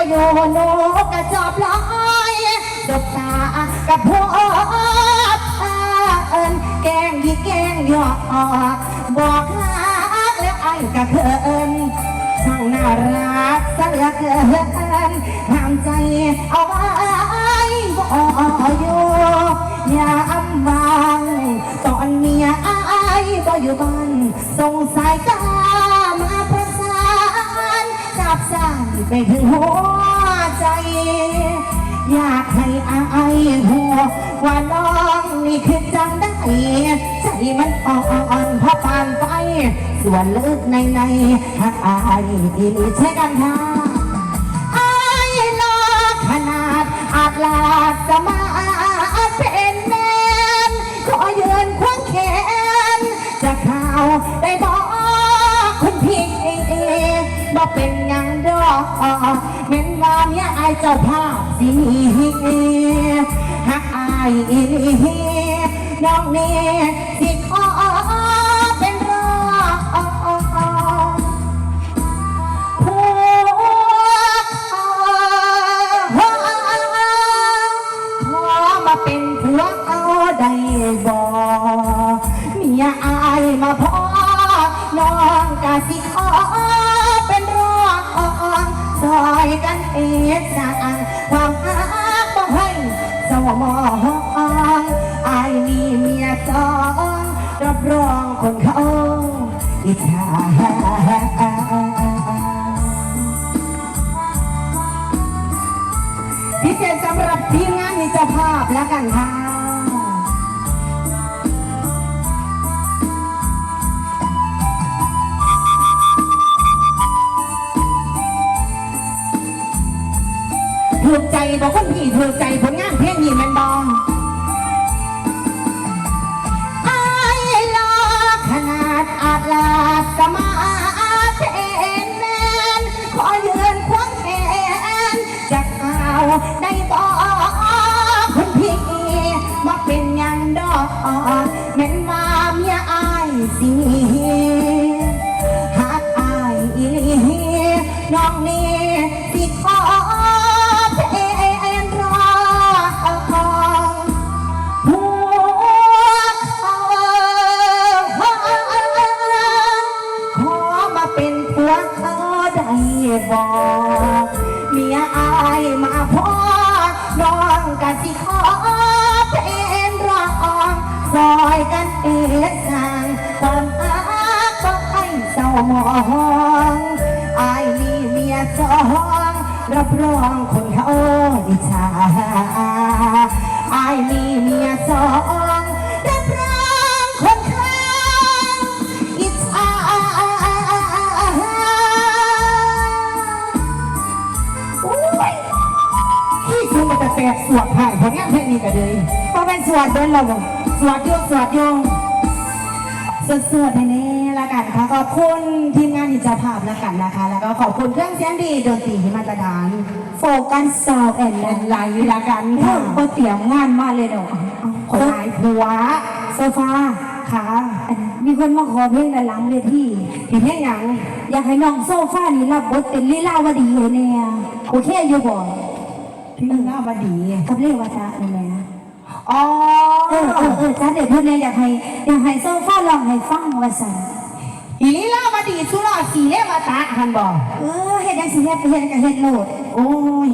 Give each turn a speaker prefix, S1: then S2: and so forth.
S1: คอยเมียบ่อยู่หนูกระจอบลอยสบตากับพ่อเอินแกงยี่แกงหยอกบอกรักแล้วไอ้ก็เขินช่างน่ารักซะเหลือเกินห้ามใจเอาไว้บ่อยู่ยาอำวางตอนเมียอายบ่อยู่บ้านสงสายตา สั่นถึงหัวใจ อยากให้อายหัวว่าน้องนี่คือจังได้ใจมันอ่อนเพราะปานไป ส่วนลึกในในหักอายอีหลีใช่กันค่ะอายลอกขนาดอาจลาดสมาเป็นแมนขอยืนควงแขนจะข่าวได้บอกคุณพี่บอกเป็น เม็นว่าเมียอเจ้าภาพสีหักออีหลีน้องนี่สิขอเป็นรอผัวขอมาเป็นผัวเอาได้บ่เมียอายมาพอน้องกะสิขอ ความรักบ่ให้สมองอายมีเมียจองรับรองคนเขาอิจฉาพิเศษสำหรับทีมงานมีเจ้าภาพแล้วกันค่ะ ถูกใจบอกคนพี่ถูกใจผลงานเพลงนี้แมันบองไอ้ลอขนาดอาจลาดสมาเป็นแมนขอยืนควงแขนจะข่าได้บอกคนพี่มาเป็นยังดอกแม่นว่าเมียอายสิหักอายอีน้องนี่ มียอายมาพอน้องกันสิขอเป็นรองซอยกันเองสร้างความรักก็ให้เศร้าหมองอายมีเมียสองรับรองคนเฮา สวดผ่านผลงานเพลงนี้กันเลยเพราะเป็นสวดเดินเราบอกสวดโยงสวดโยงสวดสวดในนี้ละกันค่ะขอบคุณทีมงานอิจภาพละกันนะคะ แล้วก็ขอบคุณเครื่องเสียงดีดนตรีที่มาตรฐาน
S2: โฟกัสซาวแอนด์
S1: แอนไลท์ละกันค่ะ
S2: ก็เตรียมงานมาเลยเนาะ
S1: คนหายผัว
S2: โซฟา
S1: ค่ะ
S2: มีคนมาขอเพลงในหลังเวที
S1: เห็นแค่ยัง
S2: อยากให้น้องโซฟานี่รับบทเป็นลีลาวดีเลยเนี่ยโอเคอยู่บ่
S1: ที่หน้าบดี
S2: กับเรียกว่าจ้าเป็นไง
S1: อ๋อ
S2: เออเออเออจ้าเด็กเพื่อนเนี่ยอยากให้อยากให้โซฟาลองให้ฟังว่าสั่น
S1: อีนี่ล่าบดีสุรอสีเลวตาหันบอก
S2: เออเฮ็ดจังสิเฮ็ดไปเฮ็ดก็เฮ็ดโลด
S1: โอ้ย